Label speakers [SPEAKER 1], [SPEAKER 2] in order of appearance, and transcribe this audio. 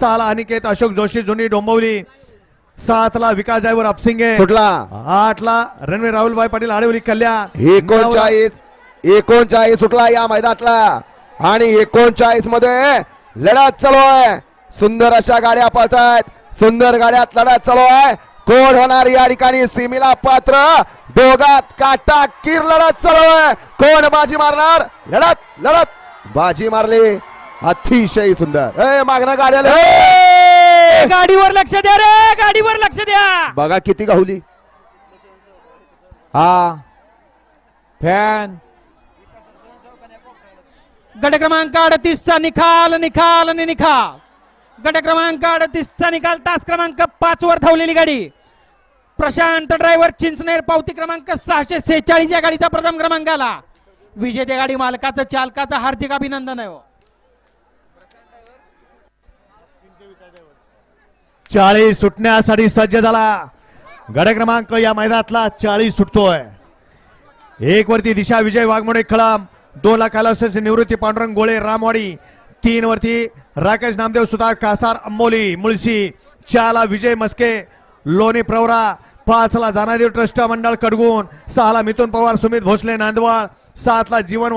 [SPEAKER 1] सहाला अनिकेत अशोक जोशी जुनी डोंबवली. सातला विकास ड्रायव्हर अपसिंगे
[SPEAKER 2] सुटला.
[SPEAKER 1] आठला रणवीर राहुलभाई पाटील आडिवली कल्याण.
[SPEAKER 2] एकोणचाळीस एकोणचाळीस सुटला या मैदानातला. आणि एकोणचाळीसमध्ये लढत चालू आहे. सुंदर अशा गाड्या पळतायत. सुंदर गाड्यात लढत चालू आहे. कोण होणार या ठिकाणी? सिमीला पात्र. दोघात काटा किर लढत चालू आहे. कोण बाजी मारणार? लढत लढत. बाजी मारली. अतिशय सुंदर. ए मागणं गाड्याला!
[SPEAKER 3] गाडीवर लक्ष द्या रे गाडीवर लक्ष द्या.
[SPEAKER 2] बघा किती गावली
[SPEAKER 3] हा. फॅन. गट क्रमांक अडतीसचा निकाल निकाल आणि निकाल गट क्रमांक अडतीसचा निकाल तास क्रमांक पाच वर धावलेली गाडी. प्रशांत ड्रायव्हर चिंचनेर पावती क्रमांक सहाशे सेहेचाळीस या गाडीचा प्रथम क्रमांक आला विजेत्या गाडी मालकाचं चालकाचं हार्दिक अभिनंदन आहे हो.
[SPEAKER 1] चाळीस सुटण्यासाठी सज्ज झाला. गड क्रमांक या मैदानातला चाळीस सुटतोय. एक वरती दिशा विजय वाघमोडे खळाम दोन ला निवृत्ती पांडुरंग गोळे रामवाडी तीन वरती राकेश नामदेव सुतार कासार अंबोली मुळशी चारला विजय मस्के लोणी प्रवरा पाचला जानादेव ट्रस्ट मंडळ कडगुण सहाला मिथुन पवार सुमित भोसले नांदवाळ सातला जीवन